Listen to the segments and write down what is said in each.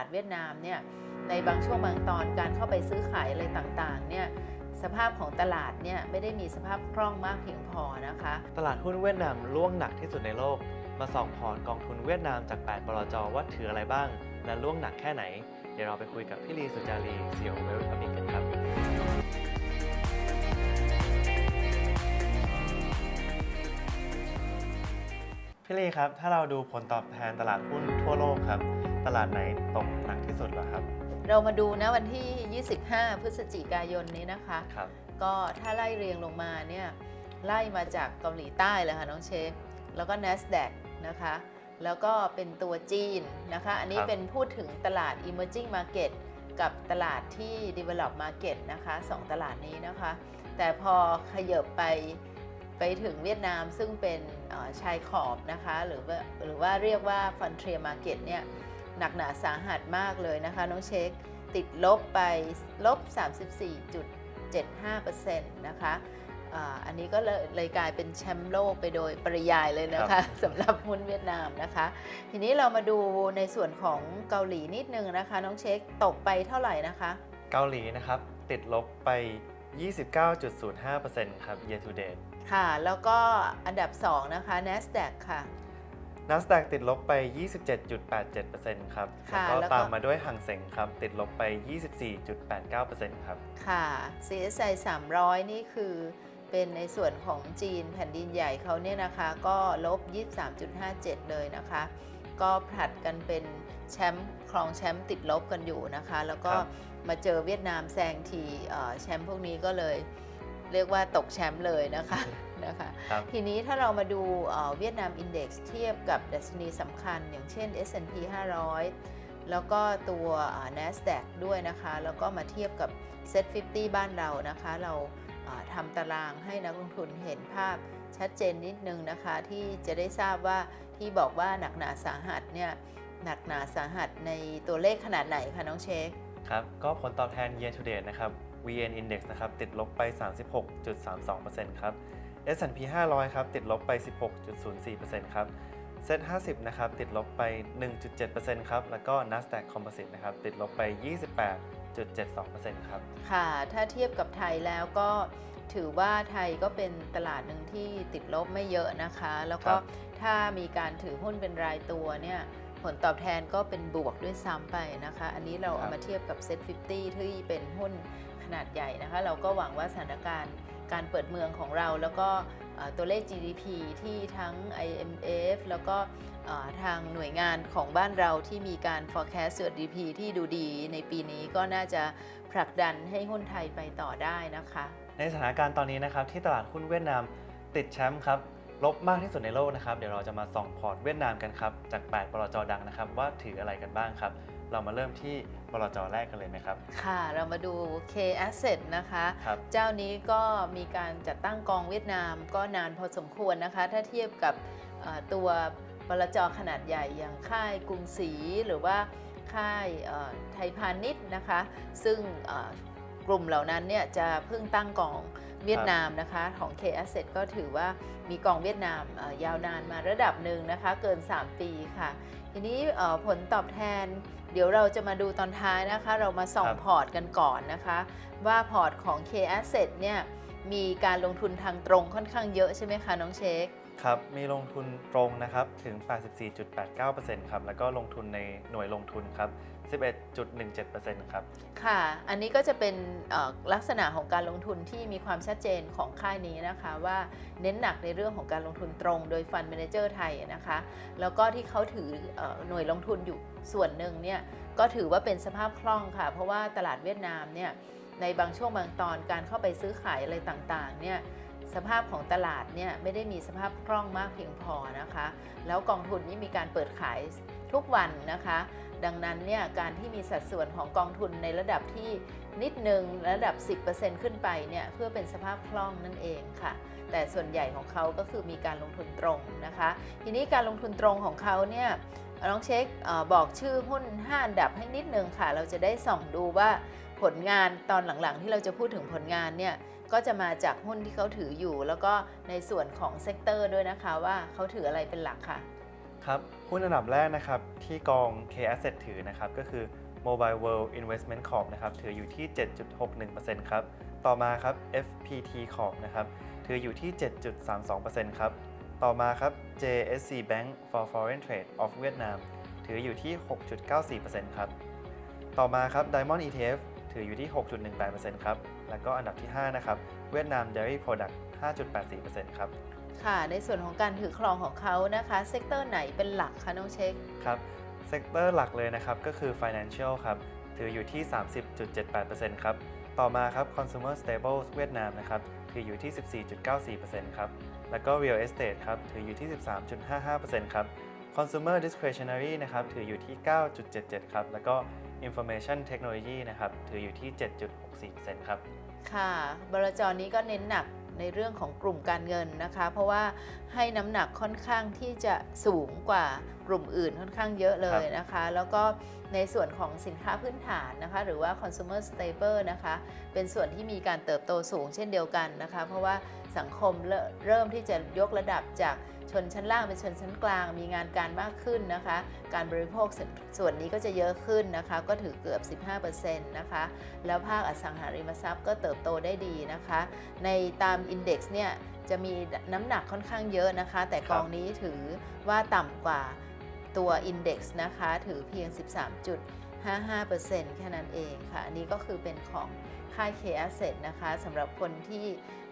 าดเวียดนามเนี่ยในบางช่วงบางตอนการเข้าไปซื้อขายอะไรต่างๆเนี่ยสภาพของตลาดเนี่ยไม่ได้มีสภาพคล่องมากเพียงพอนะคะ ตลาดหุ้นเวียดนามร่วงหนักที่สุดในโลก มาส่องพอร์ตกองทุนเวียดนามจาก 8 บลจ ว่าถืออะไรบ้าง และร่วงหนักแค่ไหน เดี๋ยวเราไปคุยกับพี่ลีสุจารีเซียวเวลทามิกกันครับ พี่ลีครับ ถ้าเราดูผลตอบแทนตลาดหุ้นทั่วโลกครับ ตลาดไหนตกหนักที่สุดเหรอครับ เรามาดูนะวันที่ 25 พฤศจิกายนนี้นะคะ ครับ ก็ถ้าไล่เรียงลงมาเนี่ยไล่มาจากเกาหลีใต้เลยค่ะน้องเชฟ แล้วก็ NASDAQ นะคะ แล้วก็เป็นตัวจีนนะคะ อันนี้ครับ เป็นพูดถึงตลาด emerging market กับตลาดที่ develop market นะคะสองตลาดนี้นะคะ แต่พอขยับไป ไปถึงเวียดนามซึ่งเป็นเอ่อชายขอบนะคะหรือว่าหรือว่าเรียกว่า frontier market เนี่ยหนักหนาสาหัสมากเลยนะคะ น้องเช็คติดลบไปลบ 34.75%นะคะอ่าอันนี้ก็เลยเลยกลายเป็นแชมป์โลกไปโดยปริยายเลยนะครัคะบสำหรับหุ้นเวียดนามนะคะ ทีนี้เรามาดูในส่วนของเกาหลีนิดนึงนะคะ น้องเช็คตกไปเท่าไหร่นะคะ เกาหลีนะครับ ติดลบไป 29.05%ครับ year to date ค่ะ แล้วก็อันดับ 2 นะคะ NASDAQ ค่ะ NASDAQ ติดลบไป 27.87%ครับค่ะแล้วแล้วก็ก็ ตามมาด้วยหังเซ็งครับ ติดลบไป 24.89%ครับ ค่ะ CSI 300 นี่คือเป็นในส่วนของจีนแผ่นดินใหญ่เขาเนี่ยนะคะก็ลบ 23.57 เลยนะคะ ก็ผลัดกันเป็นแชมป์ครองแชมป์ติดลบกันอยู่นะคะ แล้วก็ครับ มาเจอเวียดนามแซงทีเอ่อแชมป์พวกนี้ก็เลย เรียกว่าตกแชมป์เลยนะคะนะคะครับทีนี้ถ้าเรามาดูเอ่อเวียดนามอินเด็กซ์เทียบกับดัชนีสำคัญ อย่างเช่น S&P 500 แล้วก็ตัวอ่า NASDAQ ด้วยนะคะ แล้วก็มาเทียบกับ Set 50 บ้านเรานะคะ เราอ่าทำตารางให้นักลงทุนเห็นภาพชัดเจนนิดนึงนะคะ ที่จะได้ทราบว่าที่บอกว่าหนักหนาสาหัสเนี่ยหนักหนาสาหัสในตัวเลขขนาดไหนคะน้องเช็คครับ ก็ผลตอบแทน year to date นะครับ VN Index นะครับติดลบไป 36.32%ครับ S&P 500 ครับติดลบไป 16.04%ครับ Set 50 นะครับติดลบไป 1.7%ครับ แล้วก็ NASDAQ Composite นะครับติดลบไป 28.72%ครับ ค่ะ ถ้าเทียบกับไทยแล้วก็ถือว่าไทยก็เป็นตลาดหนึ่งที่ติดลบไม่เยอะนะคะ แล้วก็ครับถ้ามีการถือหุ้นเป็นรายตัวเนี่ยผลตอบแทนก็เป็นบวกด้วยซ้ำไปนะคะ อันนี้เราเอามาเทียบกับ Set 50 ที่เป็นหุ้นข นาดใหญ่นะคะ เราก็หวังว่าสถานการณ์การเปิดเมืองของเรา แล้วก็ตัวเลข GDP ที่ทั้ง IMF แล้วก็ทางหน่วยงานของบ้านเราที่มีการ forecast ตัว GDP ที่ดูดีในปีนี้ก็น่าจะผลักดันให้หุ้นไทยไปต่อได้นะคะ ในสถานการณ์ตอนนี้นะครับที่ตลาดหุ้นเวียดนามติดแชมป์ครับลบมากที่สุดในโลกนะครับ เดี๋ยวเราจะมาส่องพอร์ตเวียดนามกันครับ จาก8บลจดังนะครับ ว่าถืออะไรกันบ้างครับ เรามาเริ่มที่บลจแรกกันเลยไหมครับ ค่ะ เรามาดู K Asset นะคะ ครับ เจ้านี้ก็มีการจัดตั้งกองเวียดนามก็นานพอสมควรนะคะ ถ้าเทียบกับเอ่อตัวบลจขนาดใหญ่อย่างค่ายกรุงศรีหรือว่าค่ายเอ่อไทยพาณิชย์นะคะ ซึ่งเอ่อกลุ่มเหล่านั้นเนี่ยจะเพิ่งตั้งกองเวียดนามนะคะของ K Asset ก็ถือว่ามีกองเวียดนามเอ่อยาวนานมาระดับหนึ่งนะคะ เกิน 3 ปีค่ะ ทีนี้เอ่อผลตอบแทน เดี๋ยวเราจะมาดูตอนท้ายนะคะ เรามาส่องครับพอร์ตกันก่อนนะคะ ว่าพอร์ตของ K Asset เนี่ยมีการลงทุนทางตรงค่อนข้างเยอะใช่ไหมคะ น้องเชคครับ มีลงทุนตรงนะครับ ถึง 84.89%ครับ แล้วก็ลงทุนในหน่วยลงทุนครับ 11.17%ครับ ค่ะ อันนี้ก็จะเป็นลักษณะของการลงทุนที่มีความชัดเจนของค่ายนี้นะคะว่าเน้นหนักในเรื่องของการลงทุนตรงโดยฟันเมนเจอร์ไทยนะคะ แล้วก็ที่เขาถืออหน่วยลงทุนอยู่ส่วนหนึ่งเนี่ยก็ถือว่าเป็นสภาพคล่องค่ะ เพราะว่าตลาดเวียดนามเนี่ยในบางช่วงบางตอนการเข้าไปซื้อขายอะไรต่างๆเนี่ย สภาพของตลาดเนี่ยไม่ได้มีสภาพคล่องมากเพียงพอนะคะ แล้วกองทุนนี้มีการเปิดขายทุกวันนะคะ ดังนั้นเนี่ยการที่มีสัดส่วนของกองทุนในระดับที่นิดนึงระดับ 10%ขึ้นไปเนี่ยเพื่อเป็นสภาพคล่องนั่นเองค่ะ แต่ส่วนใหญ่ของเขาก็คือมีการลงทุนตรงนะคะ ทีนี้การลงทุนตรงของเขาเนี่ยน้องเช็คบอกชื่อหุ้น 5 อันดับให้นิดนึงค่ะ เราจะได้ส่องดูว่าผลงานตอนหลังๆ ที่เราจะพูดถึงผลงานเนี่ย ก็จะมาจากหุ้นที่เขาถืออยู่ แล้วก็ในส่วนของเซกเตอร์ด้วยนะคะว่าเขาถืออะไรเป็นหลักค่ะ ครับ หุ้นอันดับแรกนะครับที่กอง K Asset ถือนะครับ ก็คือ Mobile World Investment Corp นะครับถืออยู่ที่ 7.61%ครับ ต่อมาครับ FPT Corp นะครับถืออยู่ที่ 7.32%ครับ ต่อมาครับ JSC Bank for Foreign Trade of Vietnam ถืออยู่ที่ 6.94%ครับ ต่อมาครับ Diamond ETF ถืออยู่ที่ 6.18%ครับ แล้วก็อันดับที่ 5 นะครับ เวียดนาม Dairy Product 5.84%ครับ ค่ะ ในส่วนของการถือครองของเขานะคะ เซกเตอร์ไหนเป็นหลักคะน้องเช็ค ครับ เซกเตอร์หลักเลยนะครับ ก็คือ Financial ครับ ถืออยู่ที่ 30.78%ครับ ต่อมาครับ Consumer Staples เวียดนามนะครับ ถืออยู่ที่ 14.94%ครับ แล้วก็ Real Estate ครับ ถืออยู่ที่ 13.55%ครับ Consumer Discretionary นะครับ ถืออยู่ที่ 9.77 ครับ แล้วก็ Information Technology นะครับถืออยู่ที่ 7.64%ครับ ค่ะบลจนี้ก็เน้นหนักในเรื่องของกลุ่มการเงินนะคะ เพราะว่าให้น้ำหนักค่อนข้างที่จะสูงกว่ากลุ่มอื่นค่อนข้างเยอะเลยนะคะ แล้วก็ในส่วนของสินค้าพื้นฐานนะคะ หรือว่า consumer staple นะคะ เป็นส่วนที่มีการเติบโตสูงเช่นเดียวกันนะคะ เพราะว่าสังคมเริ่มเริ่มที่จะยกระดับจาก ชนชั้นล่างเป็นชนชั้นกลาง มีงานการมากขึ้นนะคะ การบริโภคส่วนส่วนนี้ก็จะเยอะขึ้นนะคะ ก็ถือเกือบ 15%นะคะ แล้วภาคอสังหาริมทรัพย์ก็เติบโตได้ดีนะคะ ในตามอินเด็กซ์เนี่ยจะมีน้ำหนักค่อนข้างเยอะนะคะ แต่กองนี้ถือว่าต่ำกว่าตัวอินเด็กซ์นะคะ ถือเพียง 13.55%แค่นั้นเองค่ะ อันนี้ก็คือเป็นของค่าย K Asset นะคะสำหรับคนที่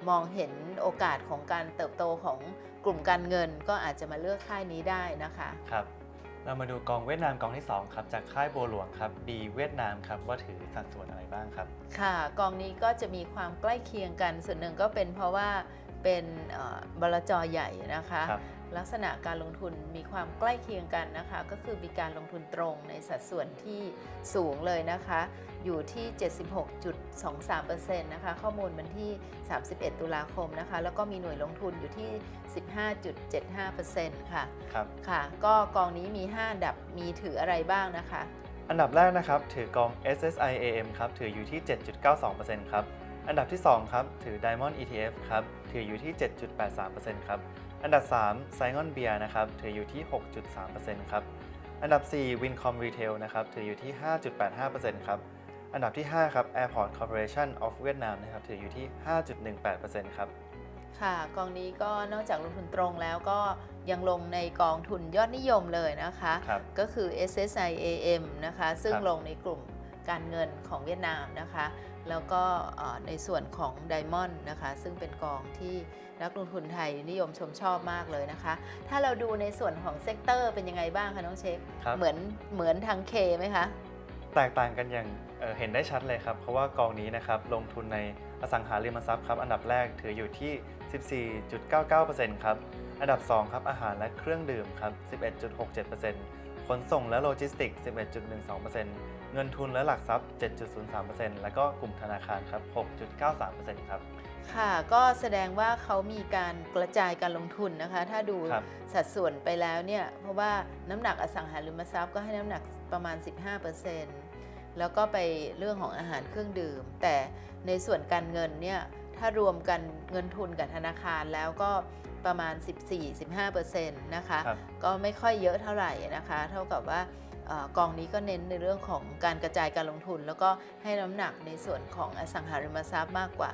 มองเห็นโอกาสของการเติบโตของ กลุ่มการเงินก็อาจจะมาเลือกค่ายนี้ได้นะคะ ครับ เรามาดูกองเวียดนามกองที่ 2 ครับ จากค่ายบัวหลวงครับ B เวียดนามครับ ว่าถือสัดส่วนอะไรบ้างครับ ค่ะ กองนี้ก็จะมีความใกล้เคียงกันส่วนหนึ่งก็เป็นเพราะว่าเป็นเอ่อบลจใหญ่นะคะ ครับ ลักษณะการลงทุนมีความใกล้เคียงกันนะคะ ก็คือมีการลงทุนตรงในสัดส่วนที่สูงเลยนะคะ อยู่ที่ 76.23%นะคะ ข้อมูลวันที่ 31 ตุลาคมนะคะ แล้วก็มีหน่วยลงทุนอยู่ที่ 15.75%ค่ะครับค่ะ ก็กองนี้มี 5 อันดับมีถืออะไรบ้างนะคะ อันดับแรกนะครับถือกอง SSI AM ครับถืออยู่ที่ 7.92%ครับอันดับที่ 2 ครับ ถือ Diamond ETF ครับ ถืออยู่ที่ 7.83%ครับ อันดับ3 Saigon Beer นะครับถืออยู่ที่ 6.3%ครับ อันดับ 4 Wincom Retail นะครับถืออยู่ที่ 5.85%ครับ อันดับที่ 5 ครับ Airport Corporation of Vietnam นะครับถืออยู่ที่ 5.18%ครับ ค่ะ กองนี้ก็นอกจากลงทุนตรงแล้วก็ยังลงในกองทุนยอดนิยมเลยนะคะ ครับก็คือ SSI AM นะคะ ซึ่งครับ ลงในกลุ่มการเงินของเวียดนามนะคะ แล้วก็เอ่อในส่วนของ Diamond นะคะ ซึ่งเป็นกองที่นักลงทุนไทยนิยมชมชอบมากเลยนะคะ ถ้าเราดูในส่วนของเซกเตอร์เป็นยังไงบ้างคะน้องเช็คครับเหมือนเหมือนทางเคไหมคะ แตกต่างกันอย่างเอ่อเห็นได้ชัดเลยครับ เพราะว่ากองนี้นะครับลงทุนในอสังหาริมทรัพย์ครับ อันดับแรกถืออยู่ที่ 14.99%ครับ อันดับ 2 ครับอาหารและเครื่องดื่มครับ 11.67%ขนส่งและโลจิสติกส์11.12% เงินทุนและหลักทรัพย์ 7.03%แล้วก็กลุ่มธนาคารครับ 6.93%ครับ ค่ะก็แสดงว่าเขามีการกระจายการลงทุนนะคะ ถ้าดูครับ สัดส่วนไปแล้วเนี่ย เพราะว่าน้ำหนักอสังหาริมทรัพย์ก็ให้น้ำหนักประมาณ 15%แล้วก็ไปเรื่องของอาหารเครื่องดื่ม แต่ในส่วนการเงินเนี่ย ถ้ารวมกันเงินทุนกับธนาคารแล้วก็ประมาณ 14-15%นะคะ ครับ ก็ไม่ค่อยเยอะเท่าไหร่นะคะ เท่ากับว่าเออ กองนี้ก็เน้นในเรื่องของการกระจายการลงทุน แล้วก็ให้น้ำหนักในส่วนของอสังหาริมทรัพย์มากกว่า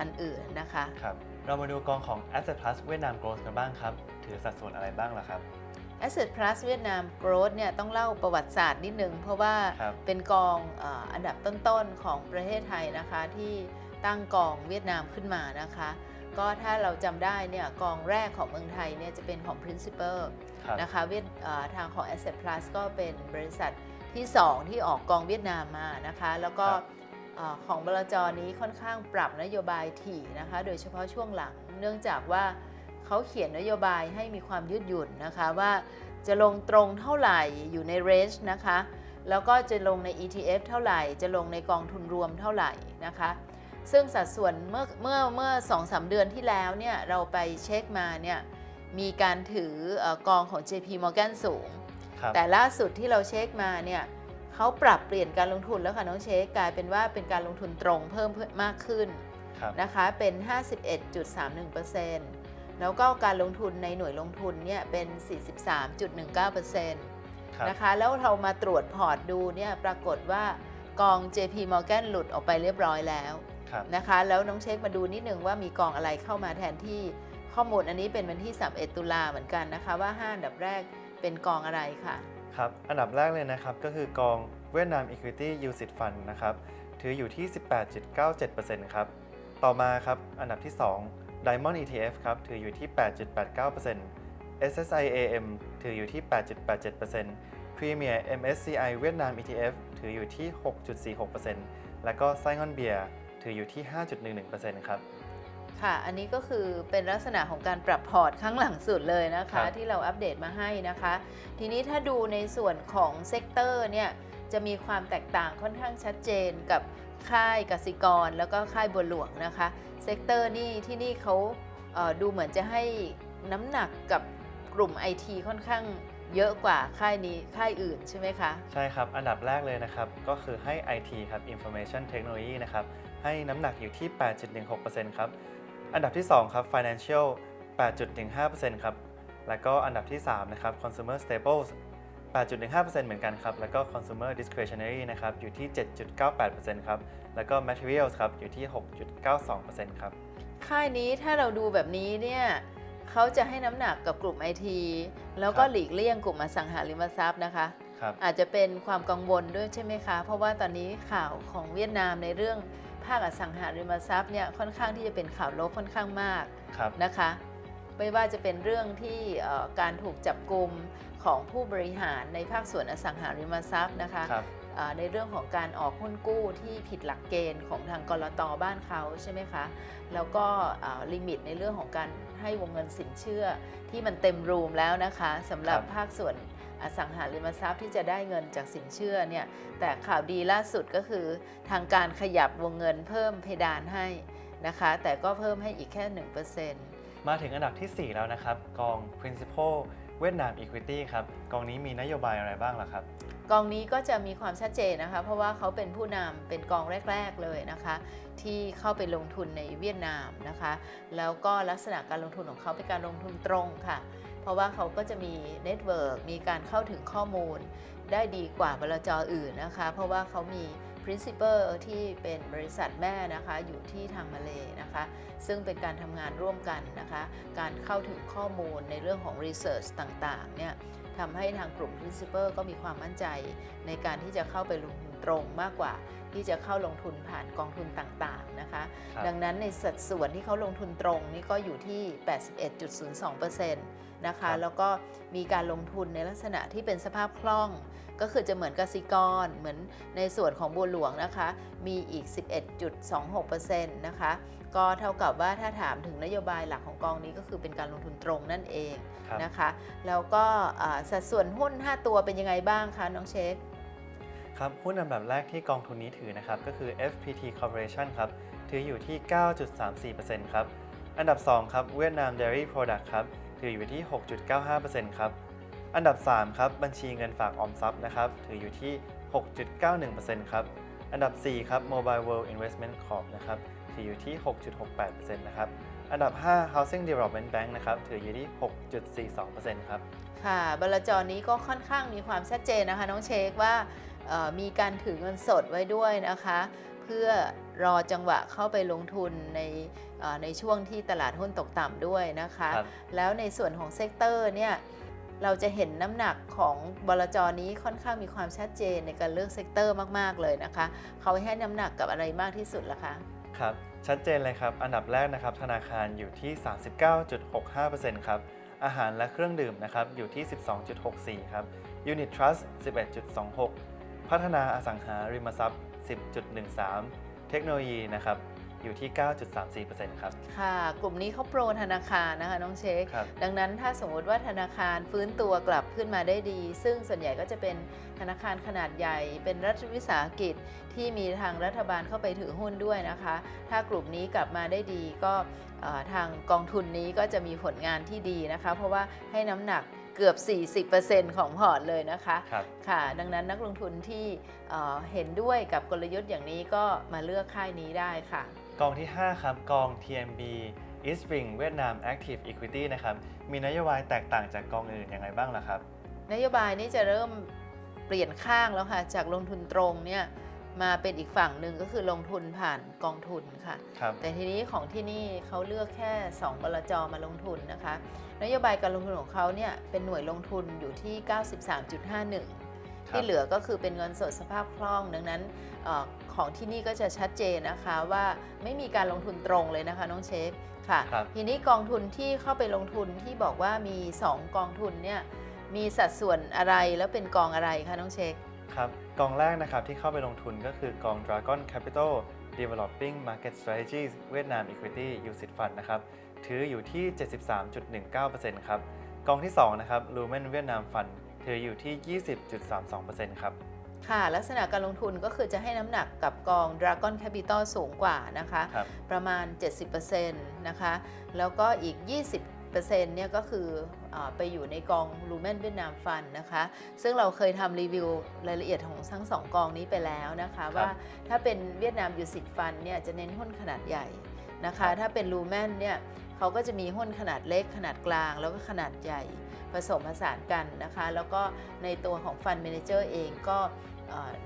อันอื่นนะคะครับเรามาดูกองของ Asset Plus เวียดนาม Growth กันบ้างครับ ถือสัดส่วนอะไรบ้างล่ะครับ Asset Plus เวียดนาม Growth เนี่ยต้องเล่าประวัติศาสตร์นิดนึง เพราะว่าครับเป็นกองเอออันดับต้นๆของประเทศไทยนะคะที่ตั้งกองเวียดนามขึ้นมานะคะ ก็ถ้าเราจำได้เนี่ยกองแรกของเมืองไทยเนี่ยจะเป็นของ Principal ครับนะคะเวียดเอ่อทางของ Asset Plus ก็เป็นบริษัทที่ 2 ที่ออกกองเวียดนามมานะคะ แล้วก็ครับเอ่อของบลจนี้ค่อนข้างปรับนโยบายถี่นะคะ โดยเฉพาะช่วงหลัง เนื่องจากว่าเขาเขียนนโยบายให้มีความยืดหยุ่นนะคะว่าจะลงตรงเท่าไหร่อยู่ในเรนจ์นะคะ แล้วก็จะลงใน ETF เท่าไหร่ จะลงในกองทุนรวมเท่าไหร่นะคะ ซึ่งสัดส่วนเมื่อเมื่อเมื่อสองสาเดือนที่แล้วเนี่ยเราไปเช็คมาเนี่ยมีการถือเออกองของ JP Morgan สูงครับแต่ล่าสุดที่เราเช็คมาเนี่ยเขาปรับเปลี่ยนการลงทุนแล้วค่ะน้องเช็คกลายเป็นว่าเป็นการลงทุนตรงเพิ่มมากขึ้นครับนะคะเป็น 51.31%แแล้วก็การลงทุนในหน่วยลงทุนเนี่ยเป็น 43.19%ครับนะคะแล้วเรามาตรวจพอร์ตดูเนี่ยปรากฏว่ากอง JP Morgan หลุดออกไปเรียบร้อยแล้วครับ นะคะ แล้วน้องเช็คมาดูนิดนึงว่ามีกองอะไรเข้ามาแทนที่ข้อมูลอันนี้เป็นวันที่ 31 ตุลาเหมือนกันนะคะ ว่า5อันดับแรกเป็นกองอะไรค่ะ ครับ อันดับแรกเลยนะครับ ก็คือกองเวียดนาม Equity UCIT Fund นะครับ ถืออยู่ที่ 18.97%ครับ ต่อมาครับ อันดับที่ 2 Diamond ETF ครับ ถืออยู่ที่ 8.89% SSI AM ถืออยู่ที่ 8.87% Premier MSCI เวียดนาม ETF ถืออยู่ที่ 6.46%แล้วก็ Saigon Beer ถืออยู่ที่ 5.11%ครับ ค่ะ อันนี้ก็คือเป็นลักษณะของการปรับพอร์ตข้างหลังสุดเลยนะครัคะ บ ที่เราอัปเดตมาให้นะคะ ทีนี้ถ้าดูในส่วนของเซกเตอร์เนี่ยจะมีความแตกต่างค่อนข้างชัดเจนกับค่ายกสิกร แล้วก็ค่ายบัวหลวงนะคะเซกเตอร์นี่ที่นี่เขาเอ่อดูเหมือนจะให้น้ำหนักกับกลุ่ม IT ค่อนข้างเยอะกว่าค่ายนี้ค่ายอื่นใช่ไหมคะ ใช่ครับ อันดับแรกเลยนะครับ ก็คือให้ IT ครับ Information Technology นะครับ ให้น้ำหนักอยู่ที่ 8.16%ครับ อันดับที่ 2 ครับ Financial 8.15%ครับ แล้วก็อันดับที่ 3 นะครับ Consumer Staples 8.15%เหมือนกันครับ แล้วก็ Consumer Discretionary นะครับ อยู่ที่ 7.98%ครับ แล้วก็ Materials ครับ อยู่ที่ 6.92%ครับ ค่ายนี้ถ้าเราดูแบบนี้เนี่ยเขาจะให้น้ำหนักกับกลุ่ม IT แล้วก็ครับหลีกเลี่ยงกลุ่มอสังหาริมทรัพย์นะคะครับอาจจะเป็นความกังวลด้วยใช่ไหมคะ เพราะว่าตอนนี้ข่าวของเวียดนามในเรื่อง ภาคอสังหาริมทรัพย์เนี่ยค่อนข้างที่จะเป็นข่าวลบค่อนข้างมากครับนะคะ ไม่ว่าจะเป็นเรื่องที่เอ่อการถูกจับกลุ่มของผู้บริหารในภาคส่วนอสังหาริมทรัพย์นะคะครับเอ่อ ในเรื่องของการออกหุ้นกู้ที่ผิดหลักเกณฑ์ของทางกรตบ้านเขาใช่ไหมคะ แล้วก็เอ่อลิมิตในเรื่องของการให้วงเงินสินเชื่อที่มันเต็มรูมแล้วนะคะสำหรับครับภาคส่วนอสังหาริมทรัพย์ที่จะได้เงินจากสินเชื่อเนี่ยแต่ข่าวดีล่าสุดก็คือทางการขยับวงเงินเพิ่มเพดานให้นะคะ แต่ก็เพิ่มให้อีกแค่ 1%มาถึงอันดับทีสี่4 แล้วนะครับ กอง Principal เวียดนาม Equity ครับ กองนี้มีนโยบายอะไรบ้างล่ะครับ กองนี้ก็จะมีความชัดเจนนะคะ เพราะว่าเขาเป็นผู้นำเป็นกองแรก ๆเลยนะคะ ที่เข้าไปลงทุนในเวียดนามนะคะ แล้วก็ลักษณะการลงทุนของเขาเป็นการลงทุนตรงค่ะ เพราะว่าเขาก็จะมีเน็ตเวิร์กมีการเข้าถึงข้อมูล ได้ดีกว่าบลจอื่นนะคะ เพราะว่าเขามี principal ที่เป็นบริษัทแม่นะคะอยู่ที่ทางมาเลนะคะ ซึ่งเป็นการทำงานร่วมกันนะคะ การเข้าถึงข้อมูลในเรื่องของ research ต่างๆเนี่ยทำให้ทางกลุ่ม principal ก็มีความมั่นใจในการที่จะเข้าไปลงทุนตรงมากกว่าที่จะเข้าลงทุนผ่านกองทุนต่างๆนะคะครับดังนั้นในสัดส่วนที่เขาลงทุนตรงนี่ก็อยู่ที่ 81.02%นะคะ แล้วก็มีการลงทุนในลักษณะที่เป็นสภาพคล่อง ก็คือจะเหมือนกสิกรเหมือนในส่วนของบัวหลวงนะคะ มีอีก 11.26%นะคะ ก็เท่ากับว่าถ้าถามถึงนโยบายหลักของกองนี้ก็คือเป็นการลงทุนตรงนั่นเองครับนะคะ แล้วก็อ่าสัดส่วนหุ้น 5 ตัวเป็นยังไงบ้างคะ น้องเช็คครับหุ้นอันดับแรกที่กองทุนนี้ถือนะครับ ก็คือ FPT Corporation ครับ ถืออยู่ที่ 9.34%ครับ อันดับ 2 ครับเวียดนาม Dairy Product ครับ ถืออยู่ที่ 6.95%ครับ อันดับ 3 ครับ บัญชีเงินฝากออมทรัพย์นะครับ ถืออยู่ที่ 6.91%ครับ อันดับ 4 ครับ Mobile World Investment Corp นะครับ ถืออยู่ที่ 6.68%นะครับ อันดับ 5 Housing Development Bank นะครับ ถืออยู่ที่ 6.42%ครับ ค่ะบลจนี้ก็ค่อนข้างมีความชัดเจนนะคะ น้องเชคว่าเอ่อมีการถือเงินสดไว้ด้วยนะคะ เพื่อรอจังหวะเข้าไปลงทุนในเอ่อในช่วงที่ตลาดหุ้นตกต่ำด้วยนะคะครับแล้วในส่วนของเซกเตอร์เนี่ย เราจะเห็นน้ำหนักของบลจนี้ค่อนข้างมีความชัดเจนในการเลือกเซกเตอร์มากๆเลยนะคะ เขาให้น้ำหนักกับอะไรมากที่สุดล่ะคะครับชัดเจนเลยครับ อันดับแรกนะครับ ธนาคารอยู่ที่ 39.65%ครับ อาหารและเครื่องดื่มนะครับอยู่ที่ 12.64 ครับ Unit Trust 11.26 พัฒนาอสังหาริมทรัพย์ 10.13 เทคโนโลยีนะครับ อยู่ที่ 9.34%ครับ ค่ะ กลุ่มนี้เขาโปรธนาคารนะคะน้องเชค ครับดังนั้นถ้าสมมติว่าธนาคารฟื้นตัวกลับขึ้นมาได้ดี ซึ่งส่วนใหญ่ก็จะเป็นธนาคารขนาดใหญ่ เป็นรัฐวิสาหกิจที่มีทางรัฐบาลเข้าไปถือหุ้นด้วยนะคะ ถ้ากลุ่มนี้กลับมาได้ดีก็เอ่อทางกองทุนนี้ก็จะมีผลงานที่ดีนะคะ เพราะว่าให้น้ำหนักเกือบ 40%ของพอร์ตเลยนะคะ ครับ ค่ะ ดังนั้นนักลงทุนที่เอ่อเห็นด้วยกับกลยุทธ์อย่างนี้ก็มาเลือกค่ายนี้ได้ค่ะ กองที่ 5 ครับ กอง TMB East Spring เวียดนาม Active Equity นะครับ มีนโยบายแตกต่างจากกองอื่นยังไงบ้างล่ะครับ นโยบายนี้จะเริ่มเปลี่ยนข้างแล้วค่ะ จากลงทุนตรงเนี่ยมาเป็นอีกฝั่งหนึ่งก็คือลงทุนผ่านกองทุนค่ะ ครับ แต่ทีนี้ของที่นี่เขาเลือกแค่2บลจมาลงทุนนะคะ นโยบายการลงทุนของเขาเนี่ยเป็นหน่วยลงทุนอยู่ที่ 93.51 ที่เหลือก็คือเป็นเงินสดสภาพคล่อง ดังนั้นเออของที่นี่ก็จะชัดเจนนะคะว่าไม่มีการลงทุนตรงเลยนะคะน้องเชฟค่ะครับทีนี้กองทุนที่เข้าไปลงทุนที่บอกว่ามี 2 กองทุนเนี่ยมีสัดส่วนอะไรแล้วเป็นกองอะไรคะน้องเชคครับกองแรกนะครับที่เข้าไปลงทุนก็คือกอง Dragon Capital Developing Market Strategies เวียดนาม Equity UCIT Fund นะครับถืออยู่ที่ 73.19%ครับกองที่2นะครับ Lumen เวียดนาม Fund ถืออยู่ที่ 20.32%ครับ ค่ะ ลักษณะการลงทุนก็คือจะให้น้ำหนักกับกอง Dragon Capital สูงกว่านะคะครับประมาณ 70%นะคะ แล้วก็อีก 20%เนี่ยก็คืออาไปอยู่ในกอง Lumen เวียดนามฟันนะคะ ซึ่งเราเคยทำรีวิวรายละเอียดของทั้งสองกองนี้ไปแล้วนะคะ ว่าถ้าเป็นเวียดนามยูสิตฟันเนี่ยจะเน้นหุ้นขนาดใหญ่นะคะ ถ้าเป็น Lumen เนี่ยเขาก็จะมีหุ้นขนาดเล็กขนาดกลางแล้วก็ขนาดใหญ่ ผสมผสานกันนะคะ แล้วก็ในตัวของฟัน m ม n เจอร์เองก็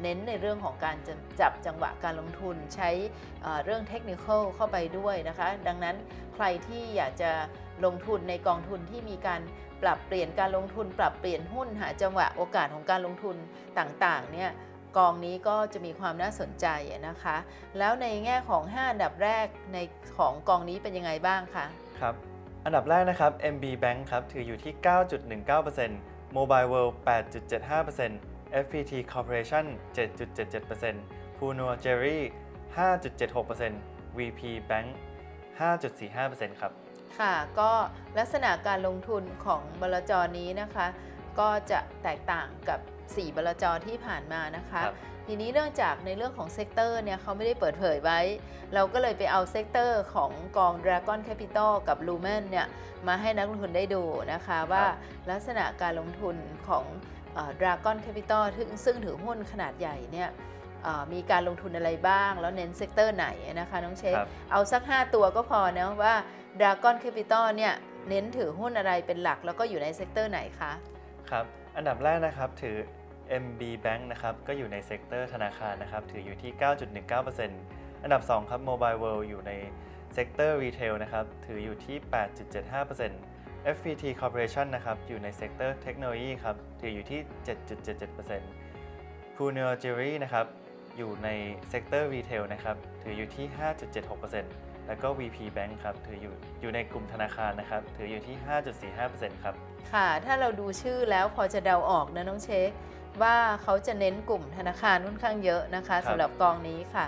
เน้นในเรื่องของการจ,จับจังหวะการลงทุนใช้เอ่อเรื่องเทคนิคเข้าไปด้วยนะคะ ดังนั้นใครที่อยากจะลงทุนในกองทุนที่มีการปรับเปลี่ยนการลงทุน ปรับเปลี่ยนหุ้นหาจังหวะโอกาสของการลงทุนต่างๆเนี่ยกองนี้ก็จะมีความน่าสนใจนะคะ แล้วในแง่ของ 5 อันดับแรกในของกองนี้เป็นยังไงบ้างคะครับ อันดับแรกนะครับ MB Bank ครับถืออยู่ที่ 9.19% Mobile World 8.75% FPT Corporation 7.77% Puno Jerry 5.76% VP Bank 5.45%ครับ ค่ะ ก็ลักษณะการลงทุนของบลจนี้นะคะ ก็จะแตกต่างกับ 4 บลจที่ผ่านมานะคะครับทีนี้เนื่องจากในเรื่องของเซกเตอร์เนี่ยเขาไม่ได้เปิดเผยไว้ เราก็เลยไปเอาเซกเตอร์ของกอง Dragon Capital กับ Lumen เนี่ยมาให้นักลงทุนได้ดูนะคะว่าลักษณะการลงทุนของเอ่อ Dragon Capital ซึ่งซึ่งถือหุ้นขนาดใหญ่เนี่ยเอ่อมีการลงทุนอะไรบ้าง แล้วเน้นเซกเตอร์ไหนนะคะ น้องเชฟครับเอาสัก 5 ตัวก็พอนะว่า Dragon Capital เนี่ยเน้นถือหุ้นอะไรเป็นหลัก แล้วก็อยู่ในเซกเตอร์ไหนคะ ครับ อันดับแรกนะครับถือ MB Bank นะครับก็อยู่ในเซกเตอร์ธนาคารนะครับถืออยู่ที่ 9.19%อันดับ 2 ครับ Mobile World อยู่ในเซกเตอร์รีเทลนะครับถืออยู่ที่ 8.75% FPT Corporation นะครับอยู่ในเซกเตอร์เทคโนโลยีครับถืออยู่ที่ 7.77% p u n e r Jewelry นะครับอยู่ในเซกเตอร์รีเทลนะครับถืออยู่ที่ 5.76%แล้วก็ VP Bank ครับถืออยู่อยู่ในกลุ่มธนาคารนะครับถืออยู่ที่ 5.45%ครับ ค่ะ ถ้าเราดูชื่อแล้วพอจะเดาออกนะน้องเชค ว่าเขาจะเน้นกลุ่มธนาคารค่อนข้างเยอะนะคะครับสำหรับกองนี้ค่ะ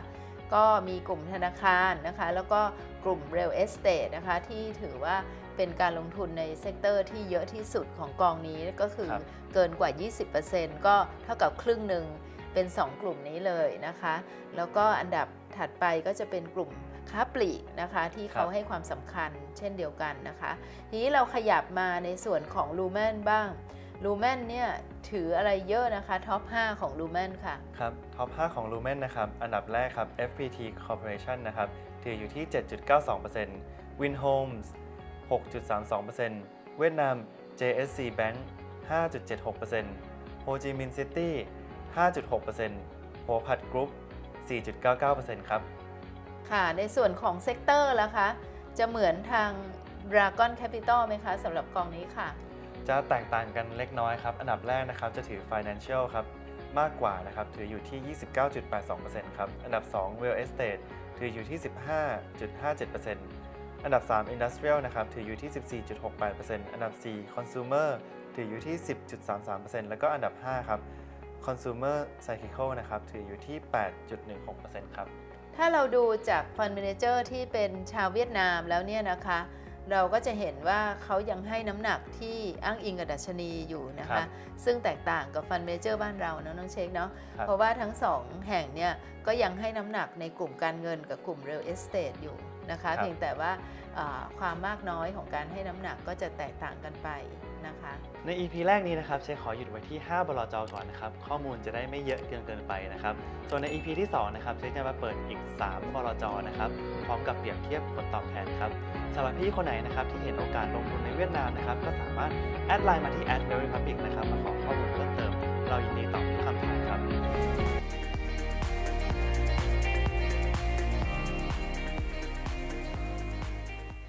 ก็มีกลุ่มธนาคารนะคะ แล้วก็กลุ่ม real estate นะคะ ที่ถือว่าเป็นการลงทุนในเซกเตอร์ที่เยอะที่สุดของกองนี้ก็คือครับเกินกว่า 20%ก็เท่ากับครึ่งหนึ่งเป็น 2 กลุ่มนี้เลยนะคะ แล้วก็อันดับถัดไปก็จะเป็นกลุ่มค้าปลีกนะคะที่เขาครับให้ความสำคัญเช่นเดียวกันนะคะ ทีนี้เราขยับมาในส่วนของ Lumen บ้าง Lumen เนี่ยถืออะไรเยอะนะคะท็อป 5 ของ Lumen ค่ะ ครับท็อป 5 ของ Lumen นะครับ อันดับแรกครับ FPT Corporation นะครับ ถืออยู่ที่ 7.92% Winhomes 6.32%เวียดนาม JSC Bank 5.76% Ho Chi Minh City 5.6%โ o พัดกรุ๊ป 4.99%ครับ ค่ะ ในส่วนของเซกเตอร์ล่ะคะ จะเหมือนทาง Dragon Capital ไหมคะสำหรับกองนี้ค่ะ จะแตกต่างกันเล็กน้อยครับ อันดับแรกนะครับจะถือ Financial ครับมากกว่านะครับถืออยู่ที่ 29.82%ครับ อันดับ 2 Real Estate ถืออยู่ที่ 15.57%อันดับ 3 Industrial นะครับถืออยู่ที่ 14.68%อันดับ 4 Consumer ถืออยู่ที่ 10.33%แล้วก็อันดับ 5 ครับ Consumer Cyclical นะครับถืออยู่ที่ 8.16%ครับ ถ้าเราดูจาก Fund Manager ที่เป็นชาวเวียดนามแล้วเนี่ยนะคะ เราก็จะเห็นว่าเขายังให้น้ำหนักที่อ้างอิงกับดัชนีอยู่นะครัคะ บซึ่งแตกต่างกับ Fund Manager บ้านเราเนอะน้องเช็คเนาะครับ เพราะว่าทั้งสองแห่งเนี่ยก็ยังให้น้ำหนักในกลุ่มการเงินกับกลุ่ม Real Estate อยู่ นะคะครับเพียงแต่ว่าเอ่อความมากน้อยของการให้น้ำหนักก็จะแตกต่างกันไปนะคะใน EP แรกนี้นะครับเชฟขอหยุดไว้ที่ 5บลจก่อนนะครับข้อมูลจะได้ไม่เยอะเกินเกินไปนะครับส่วนใน EP ที่2นะครับเชฟจะมาเปิดอีก 3บลจนะครับพร้อมกับเปรียบเทียบผลตอบแทนครับสำหรับพี่คนไหนนะครับที่เห็นโอกาสลงทุนในเวียดนามนะครับก็สามารถแอดไลน์มาที่ a d v e r y Public นะครับมาขอข้อมูลเพิ่มเติม เรายินดีตอบทุกคำ